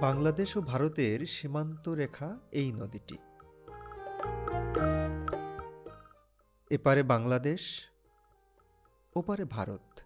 বাংলাদেশ ও ভারতের সীমান্ত রেখা এই নদীটি। এপারে বাংলাদেশ, ওপারে ভারত।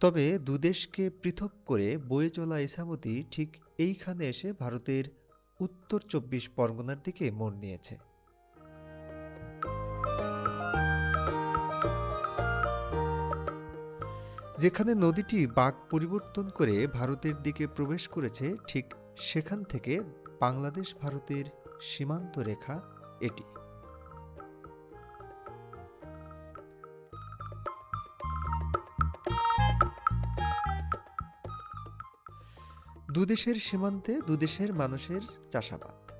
তবে দুদেশকে পৃথক করে বয়ে চলা ইসামতি ঠিক এইখানে এসে ভারতের উত্তর চব্বিশ পরগনার দিকে মোড় নিয়েছে। যেখানে নদীটি বাঁক পরিবর্তন করে ভারতের দিকে প্রবেশ করেছে, ঠিক সেখান থেকে বাংলাদেশ ভারতের সীমান্ত রেখা এটি। দুদেশের সীমান্তে দুদেশের মানুষের চাষাবাদ।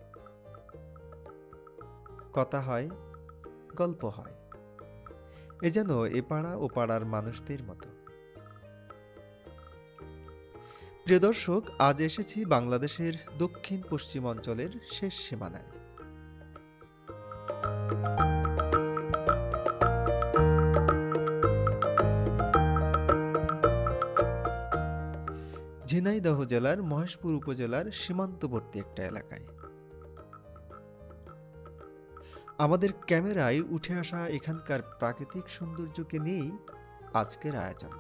কথা হয়, গল্প হয়। এ যেন এ পাড়া ও পাড়ার মানুষদের মতো। প্রিয় দর্শক, আজ এসেছি বাংলাদেশের দক্ষিণ পশ্চিম অঞ্চলের শেষ সীমানায়। ঝিনাইদহ জেলার মহেশপুর উপজেলার সীমান্তবর্তী একটা এলাকায়। আমাদের ক্যামেরায় উঠে আসা এখানকার প্রাকৃতিক সৌন্দর্যকে নিয়েই আজকের আয়োজন।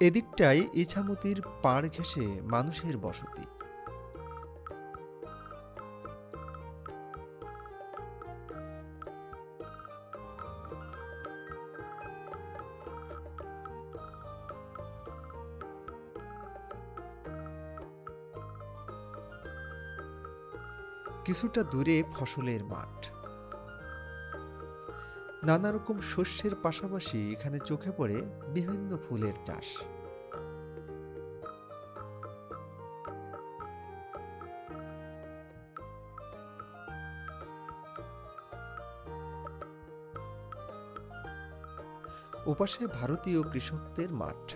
এদিকটায় ইছামতির পাড় ঘেঁষে মানুষের বসতি। কিছুটা দূরে ফসলের মাঠ। নানা রকম শস্যের পাশাপাশি এখানে চোখে পড়ে বিভিন্ন ফুলের চাষ। ওপাশে ভারতীয় কৃষকদের মাঠ।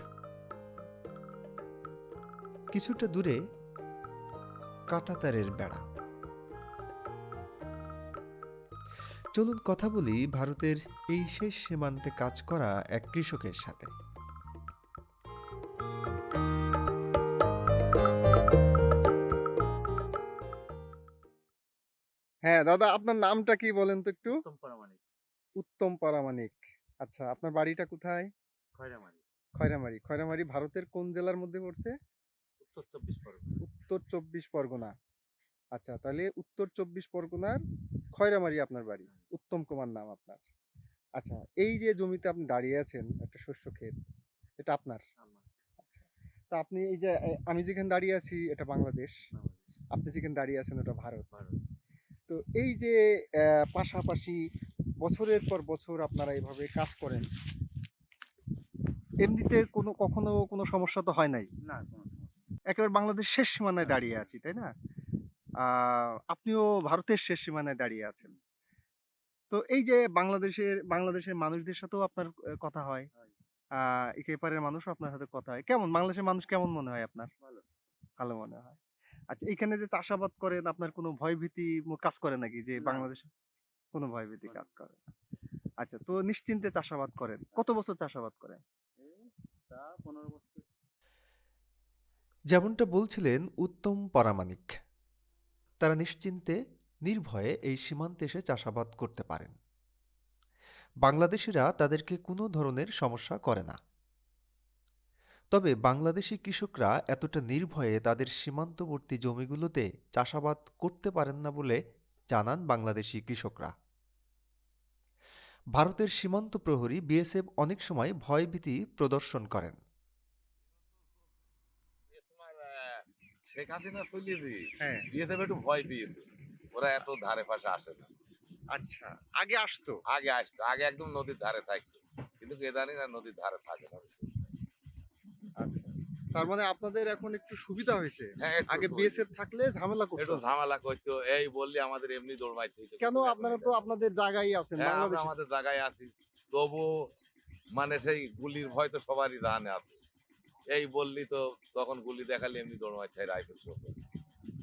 কিছুটা দূরে কাঁটাতারের বেড়া। চলুন কথা বলি ভারতের এই শেষ সীমান্তে কাজ করা এক কৃষকের সাথে। হ্যাঁ দাদা আপনার নামটা কি বলেন তো একটু? উত্তম পরামানিক উত্তম পারামানিক আচ্ছা আপনার বাড়িটা কোথায়? খয়রামারি। খয়রামারি। খয়রামারি ভারতের কোন জেলার মধ্যে পড়ছে? উত্তর চব্বিশ পরগনা। উত্তর চব্বিশ পরগনা। আচ্ছা তাহলে উত্তর চব্বিশ পরগনার খয়রামারি আপনার বাড়ি উত্তম কুমার নাম আপনার। আচ্ছা এই যে জমিতে আপনি দাঁড়িয়ে আছেন একটা শস্য ক্ষেত এটা আপনার? আচ্ছা তা আপনি এই যে আমি যেখানে দাঁড়িয়ে আছি এটা বাংলাদেশ। আপনি যেখানে দাঁড়িয়ে আছেন ওটা ভারত। তো এই যে পাশাপাশি বছরের পর বছর আপনারা এইভাবে কাজ করেন এমনিতে কোনো কখনো কোনো সমস্যা তো হয় নাই? না। একেবারে বাংলাদেশ শেষ সীমানায় দাঁড়িয়ে আছি তাই না? আপনিও ভারতের শেষ সীমানায় দাঁড়িয়ে আছেন। তো এই যে বাংলাদেশের বাংলাদেশের মানুষদের সাথেও আপনার কথা হয়। একেবারের মানুষও আপনার সাথে কথা হয়। কেমন? বাংলাদেশের মানুষ কেমন মনে হয় আপনার? ভালো। ভালো মনে হয়। আচ্ছা এখানে যে চাষাবাদ করেন আপনার কোনো ভয়ভীতি কাজ করে নাকি? যে। বাংলাদেশে কোনো ভয়ভীতি কাজ করে? না। আচ্ছা তো নিশ্চিন্তে চাষাবাদ করেন। কত বছর চাষাবাদ করেন? যেমনটা বলছিলেন উত্তম পরামানিক তারা নিশ্চিন্তে, নির্ভয়ে এই সীমান্তে এসে চাষাবাদ করতে পারেন। বাংলাদেশিরা তাদেরকে কোনো ধরনের সমস্যা করে না। তবে বাংলাদেশি কৃষকরা এতটা নির্ভয়ে তাদের সীমান্তবর্তী জমিগুলোতে চাষাবাদ করতে পারেন না বলে জানান বাংলাদেশি কৃষকরা। ভারতের সীমান্ত প্রহরী বিএসএফ অনেক সময় ভয়ভীতি প্রদর্শন করেন। শেখ হাসিনা চলিয়েছি হ্যাঁ। বিএসএফ একটু ভয় পেয়েছে। ওরা এত ধারে পাশে আসে না। আচ্ছা আগে আসতো? আগে আসতো। আগে একদম নদীর ধারে থাকতো। কিন্তু এদানি না নদীর ধারে থাকে না। আচ্ছা। তার মানে আপনাদের এখন একটু সুবিধা হয়েছে? হ্যাঁ আগে। বিএসএফ থাকলে ঝামেলা একটু করতো ঝামেলা করতো। এই বললি আমাদের এমনি দৌড়মাইতে হইতো। কেন আপনারা তো আপনাদের জায়গায় আছেন হ্যাঁ আমরা আমাদের জায়গায় আছি। তবু মানে সেই গুলির ভয় তো সবারই জানে আছে। এই বললি তো তখন গুলি দেখালে এমনি দৌড়মাইতে হয় রাইফেল শো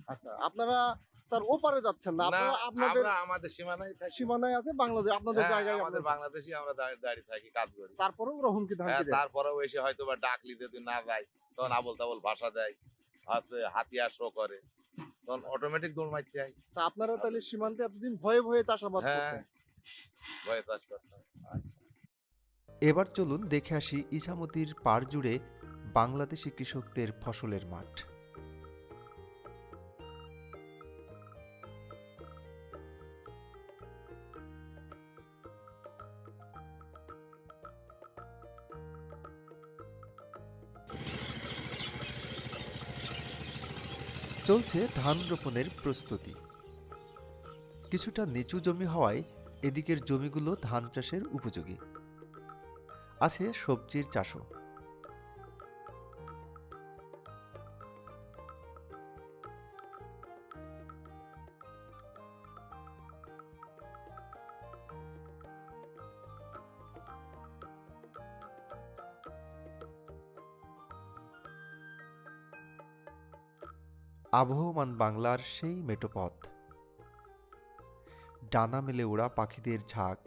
আচ্ছা আপনারা তার ওপারে যাচ্ছেন না? আপনাদের আমাদের সীমানায় থাকি। সীমানায় আছে বাংলাদেশ আপনাদের হ্যাঁ, জায়গায় আমাদের বাংলাদেশি আমরা দাঁড়িয়ে দাঁড়িয়ে থাকি কাজ করি। তারপরেও ওরা হুমকি হ্যাঁ, ধামকি দেয়। তারপরেও এসে হয়তো বা ডাকলি যদি না যায় তখন আবল তাবল ভাষা দেয় হাতে হাতিয়ার শো করে তখন অটোমেটিক দৌড় মারতে হয়। তা আপনারা তাহলে সীমান্তে এতদিন ভয়ে ভয়ে চাষাবাদ হ্যাঁ ভয়ে চাষ করতে এবার চলুন দেখে আসি ইছামতির পাড় জুড়ে বাংলাদেশি কৃষকদের ফসলের মাঠ। চলছে ধান রোপণের প্রস্তুতি। কিছুটা নিচু জমি হওয়ায় এদিকের জমিগুলো ধান চাষের উপযোগী। আছে সবজির চাষও। আবহমান বাংলার সেই মেটোপথ। ডানা মেলে ওড়া পাখিদের ঝাঁক।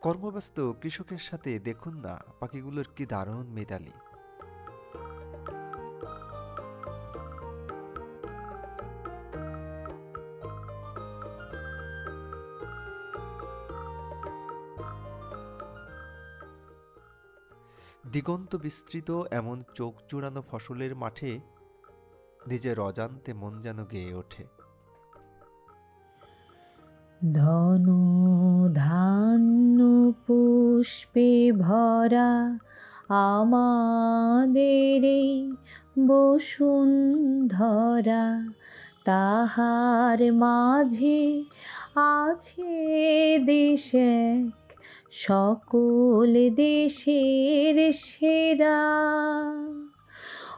কর্মব্যস্ত কৃষকের সাথে দেখুন না পাখিগুলোর কি দারুণ মেদালি দিগন্ত বিস্তৃত এমন চোখ জুড়ানো ফসলের মাঠে নিজের অজান্তে মন যেন গেয়ে ওঠে। ধন ধান্য পুষ্পে ভরা আমাদের বসুন্ধরা, তাহার মাঝে আছে দেশ সকল দেশের সেরা।